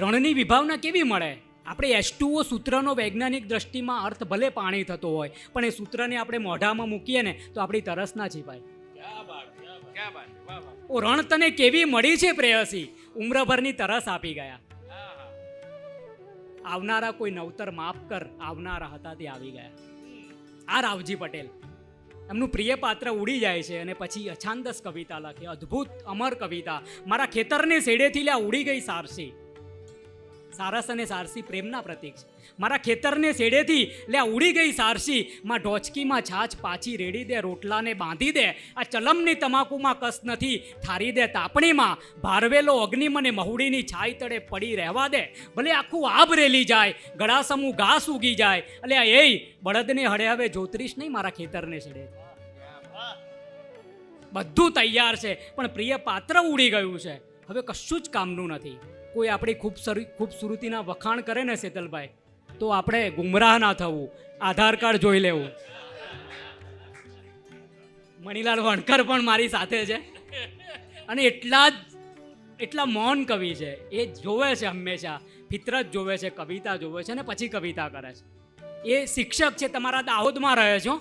રણની વિભાવના કેવી મળે? આપણે એચ સૂત્રનો વૈજ્ઞાનિક દ્રષ્ટિમાં અર્થ ભલે પાણી થતો હોય, પણ એ સૂત્રને આપણે મોઢામાં મૂકીએ ને તો આપણી તરસ ના છીપાય. ઓ રણ, તને કેવી મળી છે પ્રેયસી? ઉમ્રભરની તરસ આપી ગયા. આવનારા કોઈ નવતર માફ કર, આવનારા હતા તે આવી ગયા. આ રાવજી પટેલ. એમનું પ્રિય પાત્ર ઉડી જાય છે અને પછી અછાંદસ કવિતા લખે, અદ્ભુત અમર કવિતા. મારા ખેતરને શેડેથી લ્યા ઉડી ગઈ સારસી. સારસ અને સારસી પ્રેમના પ્રતીક છે. મારા ખેતરને શેડેથી લે ઉડી ગઈ સારસી. માં ઢોચકીમાં છાછ પાછી રેડી દે, રોટલાને બાંધી દે. આ ચલમની તમાકુમાં કસ નથી, થારી દે તાપણીમાં. ભારવેલો અગ્નિ મને મહુડીની છાઈ તળે પડી રહેવા દે. ભલે આખું આબ રેલી જાય, ગળાસમું ઘાસ ઉગી જાય. એટલે એ બળદને હળે હવે જોતરીશ નહીં મારા ખેતરને શેડે બધું તૈયાર છે, પણ પ્રિય પાત્ર ઉડી ગયું છે. હવે કશું જ કામનું નથી. કોઈ આપણી ખૂબ ખૂબસુરતીના વખાણ કરે ને શેતલભાઈ, તો આપણે ગુમરાહ ના થવું. આધાર કાર્ડ જોઈ લેવું. મણીલાલ વણકર પણ મારી સાથે છે. અને એટલા જ એટલા મૌન કવિ છે. એ જોવે છે હંમેશા. ફિતરત જોવે છે, કવિતા જોવે છે અને પછી કવિતા કરે છે. એ શિક્ષક છે, તમારા દાહોદમાં રહે છો.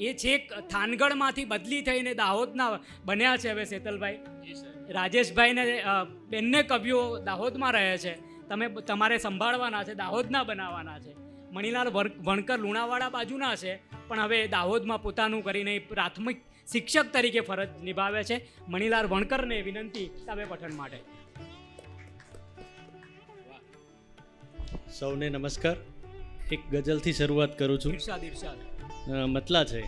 એ છેક થાનગઢમાંથી બદલી થઈને દાહોદના બન્યા છે હવે શેતલભાઈ. રાજેશભાઈને બેનને બંને કવિઓ દાહોદમાં રહે છે. તમે તમારે સંભાળવાના છે દાહોદના બનાવવાના છે. મણિલાલ વણકર લુણાવાડા બાજુના છે પણ હવે દાહોદમાં પોતાનું કરીને પ્રાથમિક શિક્ષક તરીકે ફરજ નિભાવે છે. મણિલાલ વણકરને વિનંતી કાવ્ય પઠન માટે. સૌને નમસ્કાર. એક ગઝલથી શરૂઆત કરું છું. ઇરશાદ ઇરશાદ મતલા છે.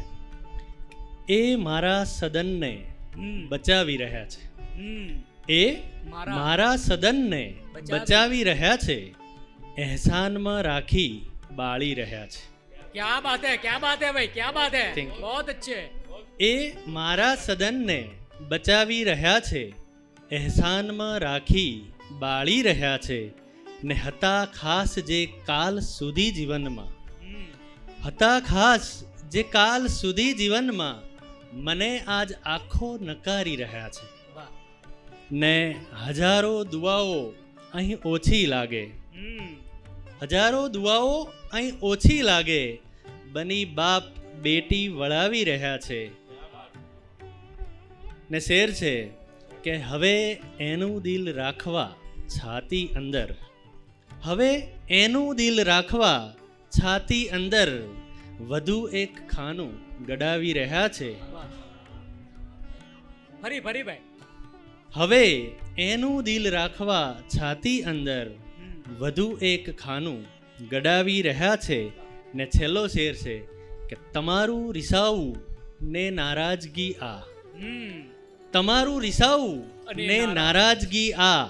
એ મારા સદનને બચાવી રહ્યા છે. એ મારા સદનને બચાવી. રહ્યા છે. એહસાનમાં રાખી બાળી રહ્યા છે. ક્યાં બાત હે? ક્યા બાત હે ભાઈ? ક્યા બાત હે? બહોત અચ્છે એ મારા સદનને બચાવી રહ્યા છે. એહસાનમાં રાખી બાળી રહ્યા છે. ને હતા ખાસ જે કાલ સુધી જીવનમાં. હતા ખાસ જે કાલ સુધી જીવનમાં મને આજ આખો નકારી રહ્યા છે. ને હજારો દુઆઓ અહીં ઓછી લાગે. હજારો દુઆઓ અહીં ઓછી લાગે. બની બાપ બેટી વળાવી રહ્યા છે. ને શેર છે કે હવે એનું દિલ રાખવા છાતી અંદર. હવે એનું દિલ રાખવા છાતી અંદર વધુ એક ખાનું ગડાવી રહ્યા છે. ફરી ફરી ભાઈ. હવે એનું દિલ રાખવા છાતી અંદર વધુ એક ખાનું ગડાવી રહ્યા છે ને છેલ્લો શેર છે કે તમારું રિસાવું ને નારાજગી આ. તમારું રિસાવું ને નારાજગી આ.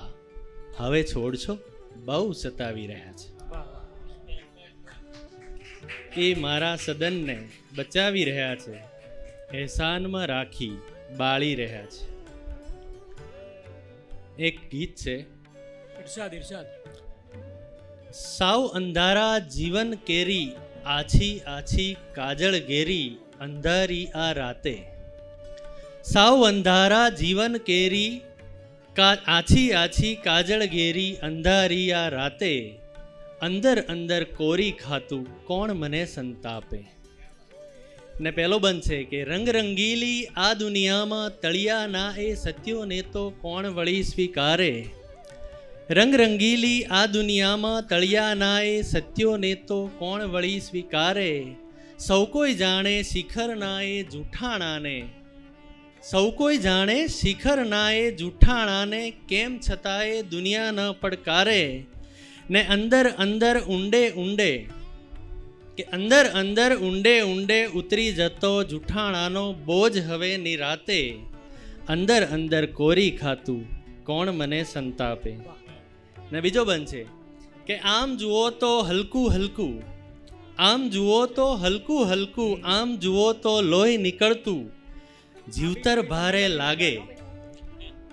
હવે છોડશો બહુ સતાવી રહ્યા છે. એ મારા સદનને બચાવી રહ્યા છે એહસાનમાં રાખી બાળી રહ્યા છે. એક ગીત છે. ઇરશાદ ઇરશાદ. સાવ અંધારા જીવન કેરી આછી આછી કાજળ ઘેરી અંધારી આ રાતે. સાવ અંધારા જીવન કેરી આછી આછી કાજળ ઘેરી અંધારી આ રાતે. અંદર અંદર કોરી ખાતું કોણ મને સંતાપે? ને પહેલો બંધ છે કે રંગ રંગીલી આ દુનિયામાં તળિયાના એ સત્યોને તો કોણ વળી સ્વીકારે? રંગ રંગીલી આ દુનિયામાં તળિયાના એ સત્યોને તો કોણ વળી સ્વીકારે? સૌ કોઈ જાણે શિખરના એ જૂઠાણાને સૌ કોઈ જાણે શિખરના એ જૂઠાણાને કેમ છતાંય દુનિયા ન પડકારે? ને અંદર અંદર ઊંડે ઊંડે કે અંદર અંદર ઊંડે ઊંડે ઉતરી જતો જૂઠાણાનો બોજ હવે નિરાતે. અંદર અંદર કોરી ખાતું, કોણ મને સંતાપે? ને બીજો બનશે કે આમ જુઓ તો હલકું હલકું, આમ જુઓ તો હલકું હલકું, આમ જુઓ તો લોહી નીકળતું, જીવતર ભારે લાગે.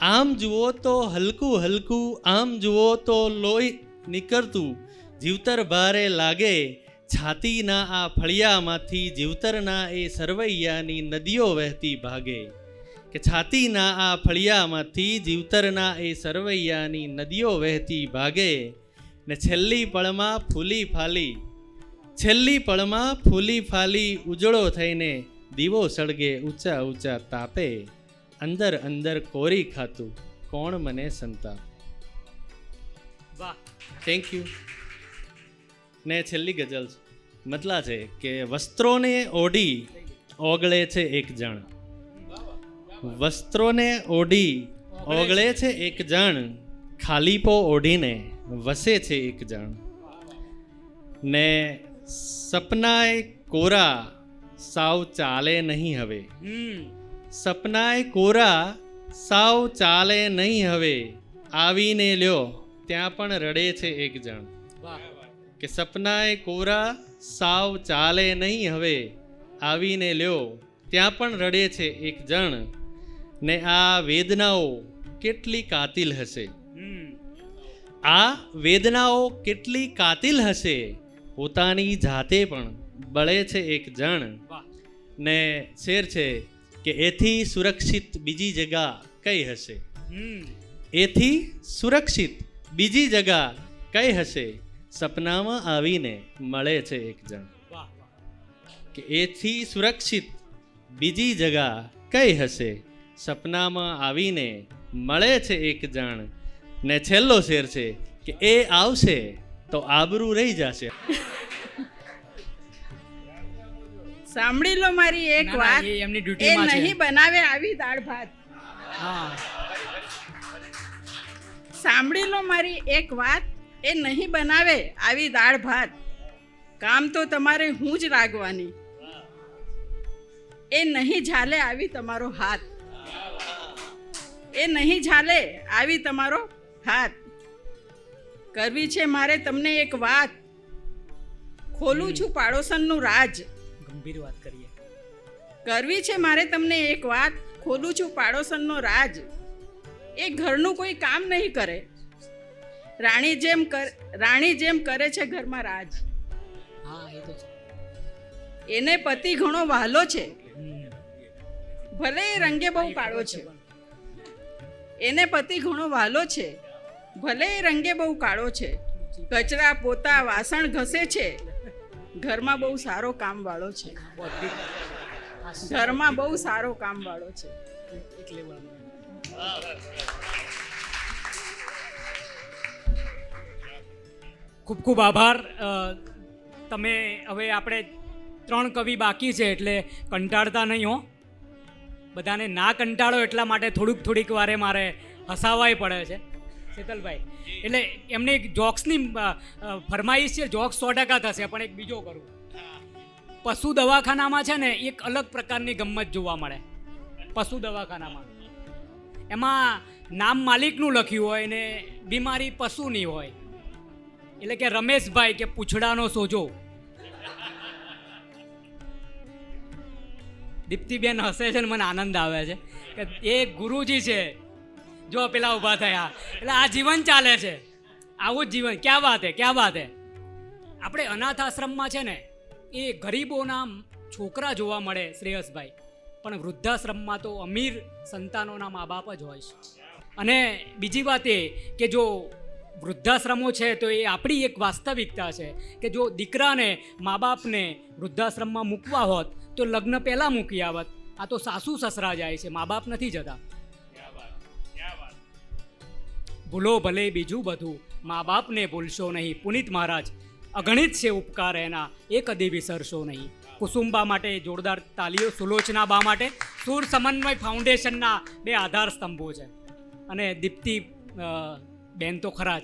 આમ જુઓ તો હલકું હલકું, આમ જુઓ તો લોહી નીકળતું, જીવતર ભારે લાગે. છાતીના આ ફળિયામાંથી જીવતરના એ સરવૈયાની નદીઓ વહેતી ભાગે. કે છાતીના આ ફળિયામાંથી જીવતરના એ સરવૈયાની નદીઓ વહેતી ભાગે ને છેલ્લી પળમાં ફૂલી ફાલી. છેલ્લી પળમાં ફૂલી ફાલી ઉજળો થઈને દીવો સળગે ઊંચા ઊંચા તાપે. અંદર અંદર કોરી ખાતું. કોણ મને સંતાપ? વાહ થેન્ક યુ ને છેલ્લી ગઝલ મતલા છે કે વસ્ત્રોને ઓઢી ઓગળે છે એક જણ. વસ્ત્રોને ઓઢી ઓગળે છે એક જણ ખાલીપો ઓઢીને વસે છે એક જણ. ને સપનાય કોરા સાવ ચાલે નહીં હવે. સપનાય કોરા સાવ ચાલે નહીં હવે. આવીને લ્યો ત્યાં પણ રડે છે એક જણ. વાહ. કે સપનાએ કોરા સાવ ચાલે નહીં હવે આવીને લ્યો ત્યાં પણ રડે છે એક જણ. ને આ વેદનાઓ કેટલી કાતિલ હશે? આ વેદનાઓ કેટલી કાતિલ હશે? પોતાની જાતે પણ બળે છે એક જણ. ને શેર છે કે એથી સુરક્ષિત બીજી જગા કઈ હશે? એથી સુરક્ષિત બીજી જગા કઈ હશે? સપનામાં આવીને મળે છે એક જણ. કે એથી સુરક્ષિત બીજી જગા કઈ હશે? સપનામાં આવીને મળે છે એક જણ. ને છેલ્લો શેર છે કે એ આવશે તો આબરૂ રહી જશે. સાંભળી લો મારી એક વાત. એ એમની એ ડ્યુટીમાં નહીં બનાવે આવી દાળ ભાત. સાંભળી લો મારી એક વાત. એ નહીં બનાવે આવી દાળ ભાત. કામ તો તમારે હું જ રાગવાની એ નહીં ઝાલે આવી તમારો હાથ. એ નહીં ઝાલે આવી તમારો હાથ. કરવી છે મારે તમને એક વાત. ખોલું છું પાડોશનનું રાજ. ગંભીર વાત કરીએ. કરવી છે મારે તમને એક વાત. ખોલું છું પાડોશનનો રાજ. એ ઘરનું કોઈ કામ નહીં કરે. રાણી જેમ કર રાણી જેમ કરે છે ઘરમાં રાજ. હા એ તો છે. એને પતિ ઘણો વહાલો છે. ભલે એ રંગે બહુ કાળો છે. એને પતિ ઘણો વહાલો છે. ભલે એ રંગે બહુ કાળો છે. કચરા પોતા વાસણ ઘસે છે. ઘરમાં બહુ સારો કામવાળો છે. ઘરમાં બહુ સારો કામવાળો છે. ખૂબ ખૂબ આભાર. તમે હવે આપણે ત્રણ કવિ બાકી છે એટલે કંટાળતા નહીં હો. બધાને ના કંટાળો એટલા માટે થોડુંક થોડીક વારે મારે હસાવાય પડે છે. શીતલભાઈ એટલે એમની એક જોક્સની ફરમાઈશ છે જોક્સ સો ટકા થશે પણ એક બીજો કરું. પશુ દવાખાનામાં છે ને એક અલગ પ્રકારની ગમત જોવા મળે. પશુ દવાખાનામાં. એમાં નામ માલિકનું લખ્યું હોય ને બીમારી પશુની હોય. એટલે કે રમેશભાઈ કે પૂછડાનો સોજો. દીપ્તિબેન હસે છે ને મને આનંદ આવે છે કે એ ગુરુજી છે. જો પેલા ઊભા થયા. એટલે આ જીવન ચાલે છે. આવું જ જીવન. ક્યાં વાત હે? ક્યાં વાત હે? આપણે અનાથ આશ્રમમાં છે ને, એ ગરીબોના છોકરા જોવા મળે શ્રેયસભાઈ. પણ વૃદ્ધાશ્રમમાં તો અમીર સંતાનોના મા બાપ જ હોય છે. અને બીજી વાત એ કે જો વૃદ્ધાશ્રમો છે, તો એ આપણી એક વાસ્તવિકતા છે કે જો દીકરાને મા બાપને વૃદ્ધાશ્રમમાં મૂકવા હોત, તો લગ્ન પહેલાં મૂકી આવત. આ તો સાસુ સસરા જાય છે મા બાપ નથી જતા. ભૂલો ભલે બીજું બધું મા બાપને ભૂલશો નહીં, પુનિત મહારાજ. અગણિત છે ઉપકાર એના, એ કદી વિસરશો નહીં. કુસુમબા માટે જોરદાર તાલીઓ, સુલોચના બા માટે સુર સમન્વય ફાઉન્ડેશનના બે આધાર સ્તંભો છે. અને દીપ્તિ બેન તો ખરા જ.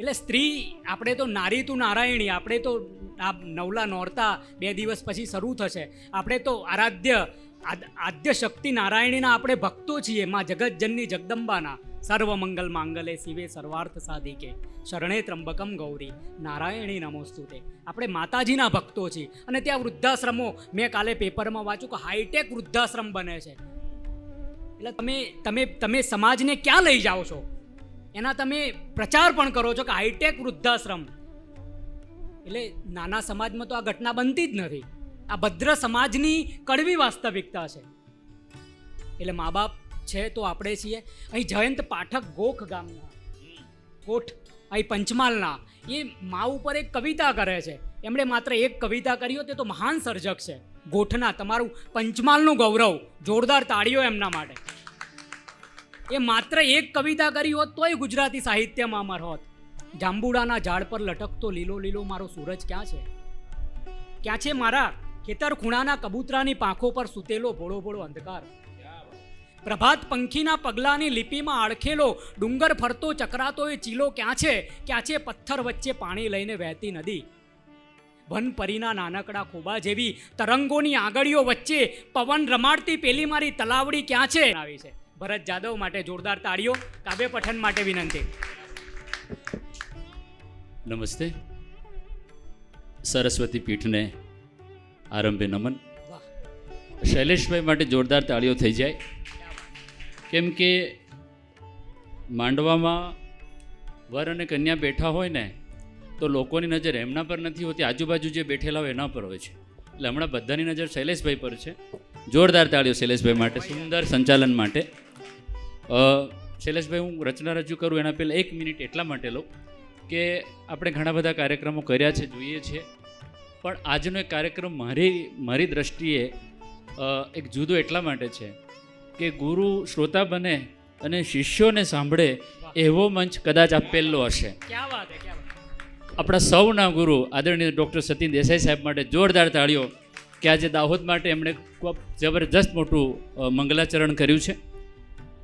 એટલે સ્ત્રી, આપણે તો નારી તું નારાયણી, આપણે તો આ નવલા નોરતા બે દિવસ પછી શરૂ થશે. આપણે તો આરાધ્ય, આદ- આદ્ય શક્તિ નારાયણીના આપણે ભક્તો છીએ, માં જગતજનની જગદંબાના. સર્વમંગલ માંગલે શિવે સર્વાર્થ સાધિકે. શરણે ત્રંબકમ ગૌરી. નારાયણી નમોસ્તુતે. આપણે માતાજીના ભક્તો છીએ. અને ત્યાં વૃદ્ધાશ્રમો, મેં કાલે પેપરમાં વાંચ્યું કે હાઈટેક વૃદ્ધાશ્રમ બને છે. એટલે તમે તમે તમે સમાજને ક્યાં લઈ જાઓ છો? એના તમે પ્રચાર પણ કરો છો કે હાઈટેક વૃદ્ધાશ્રમ. એટલે નાના સમાજમાં તો આ ઘટના બનતી જ નથી. આ ભદ્ર સમાજની કડવી વાસ્તવિકતા છે. એટલે મા બાપ છે તો આપણે છીએ. અહીં જયંત પાઠક ગોખ ગામના. ગોઠ, અહીં પંચમહાલના. એ મા ઉપર એક કવિતા કરે છે. એમણે માત્ર એક કવિતા કરી હોત તો મહાન સર્જક છે. ગોઠના, તમારું પંચમહાલનું ગૌરવ. જોરદાર તાળીઓ એમના માટે. એ માત્ર એક કવિતા કરી હોત તોય ગુજરાતી સાહિત્યમાં અમર હોત. જાંબુડાના ઝાડ પર લટકતો લીલો લીલો મારો સૂરજ ક્યાં છે? ક્યાં છે મારા? ખેતર ખૂણાના કબૂતરાની પાંખો પર સૂતેલો ભોળો ભોળો અંધકાર. પ્રભાત પંખીના પગલાની લિપિમાં આળખેલો ડુંગર ફરતો ચકરાતો એ ચીલો ક્યાં છે? ક્યાં છે પથ્થર વચ્ચે પાણી લઈને વહેતી નદી? વનપરીના નાનકડા ખોબા જેવી તરંગોની આંગળીઓ વચ્ચે પવન રમાડતી પેલી મારી તલાવડી ક્યાં છે? આવી છે. ભરત જાદવ માટે જોરદાર તાળીઓ, કાવ્ય પઠન માટે વિનંતી. નમસ્તે. સરસ્વતી પીઠને આરંભે નમન. શૈલેષભાઈ માટે જોરદાર તાળીઓ થઈ જાય. કેમ કે માંડવામાં વર અને કન્યા બેઠા હોય ને, તો લોકોની નજર એમના પર નથી હોતી. આજુબાજુ જે બેઠેલા હોય એના પર હોય છે. એટલે હમણાં બધાની નજર શૈલેષભાઈ પર છે. જોરદાર તાળીઓ શૈલેષભાઈ માટે, સુંદર સંચાલન માટે. શૈલેષભાઈ હું રચના રજૂ કરું એના પહેલાં એક મિનિટ એટલા માટે લઉં કે આપણે ઘણા બધા કાર્યક્રમો કર્યા છે જોઈએ છીએ પણ આજનો એક કાર્યક્રમ મારી મારી દ્રષ્ટિએ એક જુદો એટલા માટે છે કે ગુરુ શ્રોતા બને અને શિષ્યોને સાંભળે એવો મંચ કદાચ આપેલો હશે. આપણા સૌના ગુરુ આદરણીય ડૉક્ટર સતીન દેસાઈ સાહેબ માટે જોરદાર તાળીઓ કે આજે દાહોદ માટે એમણે ખૂબ જબરજસ્ત મોટું મંગલાચરણ કર્યું છે.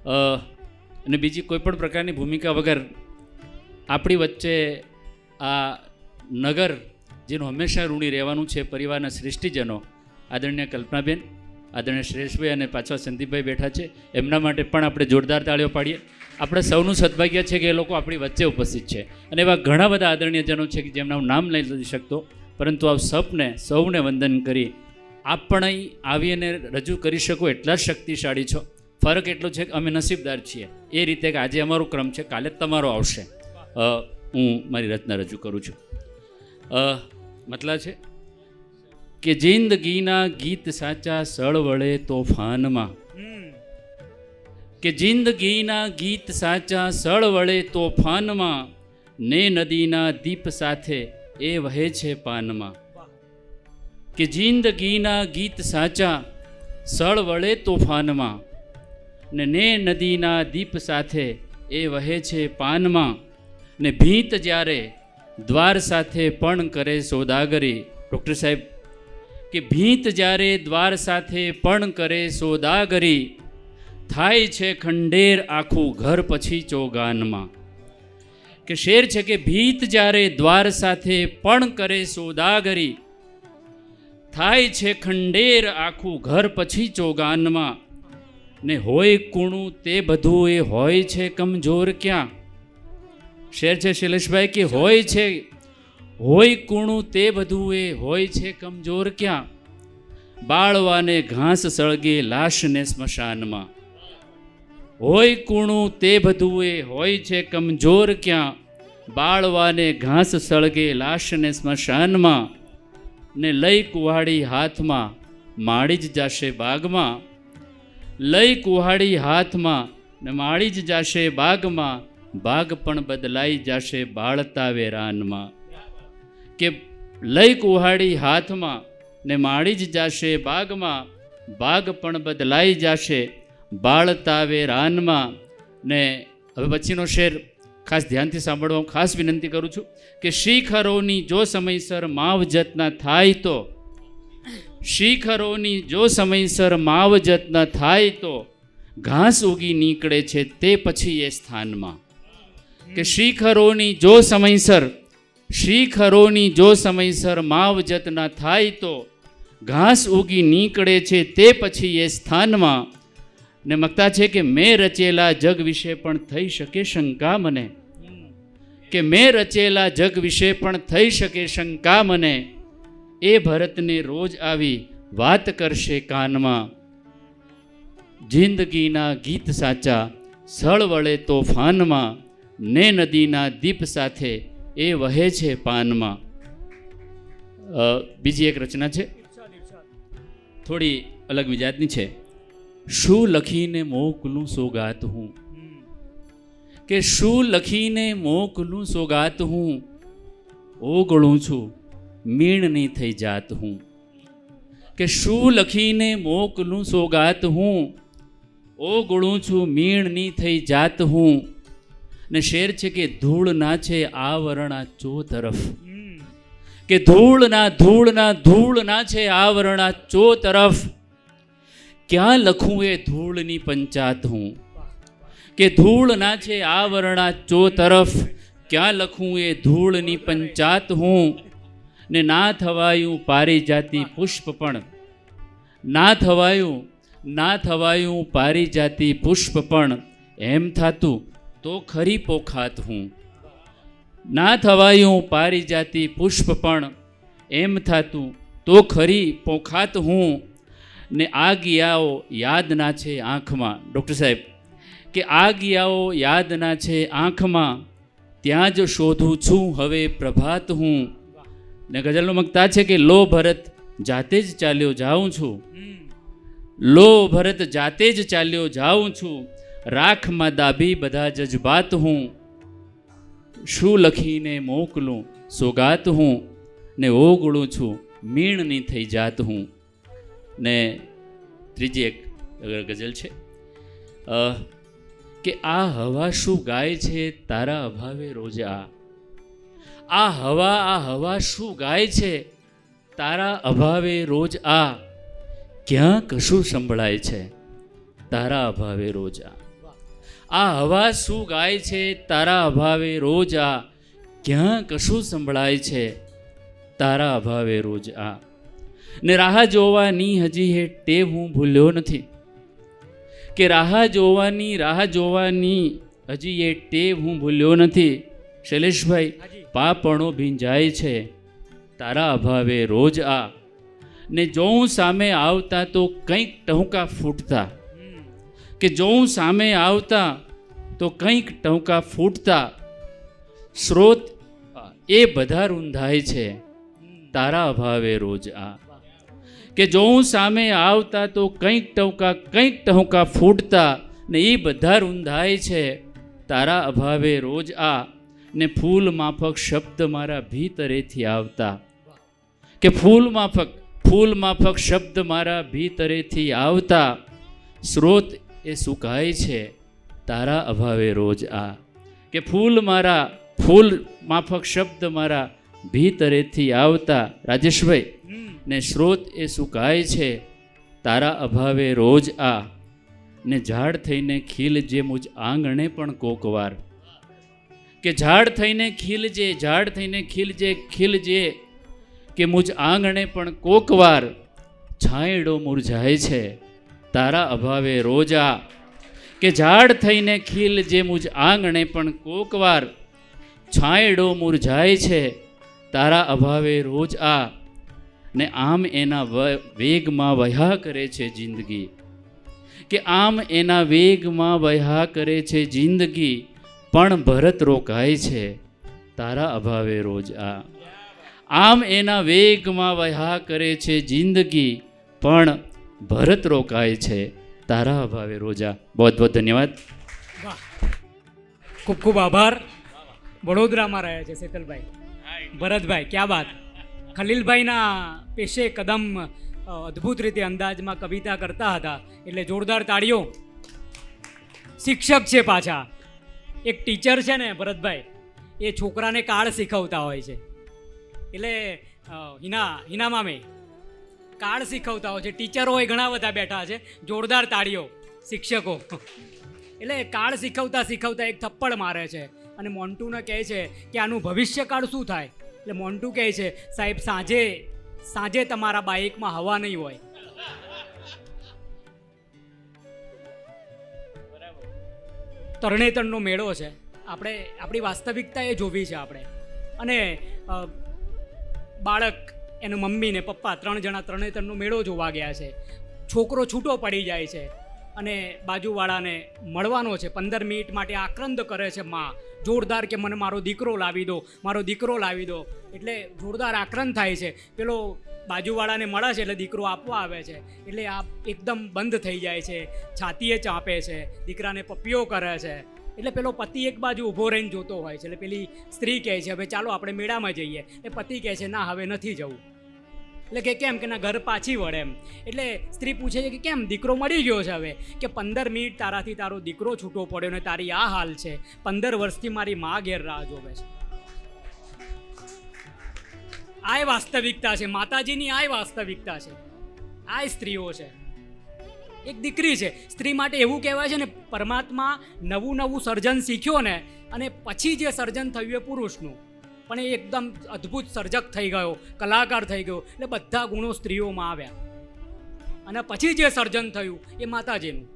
અને બીજી કોઈ પણ પ્રકારની ભૂમિકા વગર આપણી વચ્ચે આ નગર, જેનું હંમેશા ઋણી રહેવાનું છે પરિવારના શ્રેષ્ઠીજનો, આદરણીય કલ્પનાબેન, આદરણીય શ્રેષભાઈ અને પાછળ સંદીપભાઈ બેઠા છે, એમના માટે પણ આપણે જોરદાર તાળીઓ પાડીએ. આપણે સૌનું સદભાગ્ય છે કે એ લોકો આપણી વચ્ચે ઉપસ્થિત છે. અને એવા ઘણા બધા આદરણીયજનો છે કે જેમના હું નામ લઈ નથી શકતો, પરંતુ આ સપને સૌને વંદન કરી. આપ પણ અહીં આવી અને રજૂ કરી શકો, એટલા શક્તિશાળી છો. ફરક એટલો છે કે અમે નસીબદાર છીએ. એ રીતે કે આજે અમારો ક્રમ છે, કાલે તમારો આવશે. હું મારી રચના રજૂ કરું છું. મતલબ છે કે જિંદગીના ગીત સાચા સળ વળે તોફાનમાં. કે જિંદગીના ગીત સાચા સળ વળે તોફાનમાં, ને નદીના દીપ સાથે એ વહે છે પાનમાં. કે જિંદગીના ગીત સાચા સળ વળે તોફાનમાં ને ને નદીના દીપ સાથે એ વહે છે પાનમાં. ને ભીત જ્યારે દ્વાર સાથે પણ કરે સોદાગરી. ડૉક્ટર સાહેબ, કે ભીત જ્યારે દ્વાર સાથે પણ કરે સોદાગરી, થાય છે ખંડેર આખું ઘર પછી ચોગાનમાં. કે શેર છે કે ભીત જ્યારે દ્વાર સાથે પણ કરે સોદાગરી, થાય છે ખંડેર આખું ઘર પછી ચોગાનમાં. ને હોય કૂણું તે બધું એ હોય છે કમજોર ક્યાં? શેર છે શૈલેષભાઈ કે હોય છે? હોય કૂણું તે બધું એ હોય છે કમજોર ક્યાં? બાળવાને ઘાસ સળગે લાશને સ્મશાનમાં. હોય કૂણું તે બધું એ હોય છે કમજોર ક્યાં? બાળવાને ઘાસ સળગે લાશને સ્મશાનમાં ને લઈ કુવાડી હાથમાં માળી જ જાશે બાગમાં. લઈ કુહાડી હાથમાં ને માળી જ જાશે બાગમાં, બાગ પણ બદલાઈ જાશે બાળતા વેરાનમાં. કે લઈ કુહાડી હાથમાં ને માળી જ જાશે બાગમાં, બાગ પણ બદલાઈ જાશે બાળતા વેરાનમાં. ને હવે પછીનો શેર ખાસ ધ્યાનથી સાંભળવા હું ખાસ વિનંતી કરું છું કે શિખરોની જો સમયસર માવજતના થાય તો શિખરોની જો સમયસર માવજત ન થાય તો ઘાસ ઉગી નીકળે છે તે પછી એ સ્થાનમાં. કે શિખરોની જો સમયસર, શિખરોની જો સમયસર માવજત ન થાય તો ઘાસ ઉગી નીકળે છે તે પછી એ સ્થાનમાં. ને મગતા છે કે મેં રચેલા જગ વિશે પણ થઈ શકે શંકા મને? કે મેં રચેલા જગ વિશે પણ થઈ શકે શંકા મને? એ ભરતને રોજ આવી વાત કરશે કાનમાં. જિંદગીના ગીત સાચા સળ વળે તોફાનમાં, ને નદીના દીપ સાથે એ વહે છે પાનમાં. બીજી એક રચના છે? થોડી અલગ મિજાજની છે. શું લખીને મોકલું સોગાત હું? કે શું લખીને મોકલું સોગાત હું? ઓગળું છું. મીણની થઈ જાત હું. કે શું લખીને મોકલું સોગાત હું? ઓગળું છું મીણની થઈ જાત હું. ને શેર છે કે ધૂળ ના છે આવરણા ચો તરફ. કે ધૂળના ધૂળના ધૂળના છે આવરણા ચો તરફ. ક્યાં લખું એ ધૂળની પંચાત હું? કે ધૂળના છે આવરણા ચો તરફ. ક્યાં લખું એ ધૂળની પંચાત હું? ને ના થવાયું પારિજાતિ પુષ્પ પણ. ના થવાયું ના થવાયું પારિજાતિ પુષ્પ પણ. એમ થાતું તો ખરી પોખાત હું. ના થવાયું પારિજાતિ પુષ્પ પણ. એમ થાતું તો ખરી પોખાત હું. ને આ ગિયાઓ યાદના છે આંખમાં. ડૉક્ટર સાહેબ, કે આ ગિયાઓ યાદના છે આંખમાં, ત્યાં જ શોધું છું હવે પ્રભાત હું. ને ગઝલનો મગતા છે કે લો ભરત જાતે જ ચાલ્યો જાઉં છું. લો ભરત જાતે જ ચાલ્યો જાઉં છું. રાખમાં દાબી બધા જજબાત હું. શું લખીને મોકલું સોગાત હું. ને ઓગળું છું મીણની થઈ જાત હું. ને ત્રીજી એક ગઝલ છે. કે આ હવા શું ગાય છે તારા અભાવે રોજ આ હવા આ હવા શું ગાય છે? તારા અભાવે રોજ આ. ક્યાં કશું સંભળાય છે? તારા અભાવે રોજ આ. આ હવા શું ગાય છે? તારા અભાવે રોજ આ. ક્યાં કશું સંભળાય છે? તારા અભાવે રોજ આ. ને રાહ જોવાની હજી હે ટેવ હું ભૂલ્યો નથી. કે રાહ જોવાની રાહ જોવાની હજી એ ટેવ હું ભૂલ્યો નથી. શૈલેષભાઈ પાપણો ભીંજાય છે, તારા અભાવે રોજ આ. ને જોઉં સામે આવતા તો કંઈક ટહુકા ફૂટતા. કે જોઉં સામે આવતા તો કંઈક ટહુકા ફૂટતા. સ્રોત એ બધા રૂંધાય છે, તારા અભાવે રોજ આ. કે જોઉં સામે આવતા તો કંઈક ટહુકા કંઈક ટહુકા ફૂટતા ને એ બધા રૂંધાય છે, તારા અભાવે રોજ આ. ને ફૂલ માફક શબ્દ મારા ભીતરેથી આવતા. કે ફૂલ માફક ફૂલ માફક શબ્દ મારા ભીતરેથી આવતા. સ્રોત એ સુકાય છે, તારા અભાવે રોજ આ. કે ફૂલ મારા, ફૂલ માફક શબ્દ મારા ભીતરેથી આવતા. રાજેશભાઈ, ને સ્રોત એ સુકાય છે, તારા અભાવે રોજ આ. ને ઝાડ થઈને ખીલજે મુજ આંગણે પણ કોકવાર. કે ઝાડ થઈને ખીલજે, ઝાડ થઈને ખીલજે ખીલજે, કે મુજ આંગણે પણ કોકવાર છાંયડો મુરઝાય છે, તારા અભાવે રોજ. કે ઝાડ થઈને ખીલજે, મુજ આંગણે પણ કોકવાર છાંયડો મુરઝાય છે, તારા અભાવે રોજ. આ ને આમ એના વેગમાં વહ્યા કરે છે જિંદગી. કે આમ એના વેગમાં વહ્યા કરે છે જિંદગી. પણ ભરત રોકાય છે. તારા અભાવે રોજ આ. આમ એના વેગમાં વહ્યા કરે છે જિંદગી, પણ ભરત રોકાય છે. તારા અભાવે રોજા બહુ બહુ ધન્યવાદ. ખૂબ ખૂબ આભાર. વડોદરામાં રહ્યા છે શીતલભાઈ. ભરતભાઈ, ક્યાં વાત ખલીલભાઈના પેશે કદમ અદ્ભુત રીતે અંદાજમાં કવિતા કરતા હતા. એટલે જોરદાર તાળીઓ. શિક્ષક છે પાછા. એક ટીચર છે ને ભરતભાઈ, એ છોકરાને કાળ શીખવતા હોય છે. એટલે હિના હિના મામે, કાળ શીખવતા હોય છે. ટીચરો હોય ઘણા બધા બેઠા છે, જોરદાર તાળીઓ, શિક્ષકો. એટલે કાળ શીખવતા શીખવતા એક થપ્પડ મારે છે અને મોન્ટુને કહે છે કે આનું ભવિષ્યકાળ શું થાય? એટલે મોન્ટુ કહે છે, સાહેબ, સાંજે સાંજે તમારા બાઇકમાં હવા નહીં હોય. તરણેતરનો મેળો છે. આપણે, આપણી વાસ્તવિકતા એ જોવી છે આપણે. અને બાળક, એનું મમ્મી ને પપ્પા ત્રણ જણા તરણેતરનો મેળો જોવા ગયા છે. છોકરો છૂટો પડી જાય છે. અને બાજુવાળાને મળવાનો છે. પંદર મિનિટ માટે આક્રંદ કરે છે માં. જોરદાર કે મને મારો દીકરો લાવી દો, મારો દીકરો લાવી દો. એટલે જોરદાર આક્રંદ થાય છે. પેલો બાજુવાળાને મળે છે એટલે દીકરો આપવા આવે છે. એટલે આ એકદમ બંધ થઈ જાય છે. છાતીએ ચાંપે છે. દીકરાને પપ્પીઓ કરે છે. એટલે પેલો પતિ એક બાજુ ઊભો રહીને જોતો હોય છે. એટલે પેલી સ્ત્રી કહે છે, હવે ચાલો આપણે મેળામાં જઈએ. એ પતિ કહે છે, ના, હવે નથી જવું. એટલે કે કેમ કે ના ઘર પાછી વળે એમ. એટલે સ્ત્રી પૂછે છે કે કેમ, દીકરો મળી ગયો છે હવે? કે પંદર મિનિટ તારાથી તારો દીકરો છૂટો પડ્યો ને તારી આ હાલ છે. પંદર વર્ષથી મારી મા ઘેર રાહ જોવે છે. આય વાસ્તવિકતા છે, માતાજીની આય વાસ્તવિકતા છે. આ સ્ત્રીઓ છે. એક દીકરી છે. સ્ત્રી માટે એવું કહેવાય છે ને, પરમાત્મા નવું નવું સર્જન શીખ્યો ને, અને પછી જે સર્જન થયું એ પુરુષનું. પણ એ એકદમ અદ્ભુત સર્જક થઈ ગયો કલાકાર થઈ ગયો એટલે બધા ગુણો સ્ત્રીઓમાં આવ્યા. અને પછી જે સર્જન થયું એ માતાજીનું.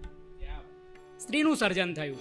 સ્ત્રીનું સર્જન થયું.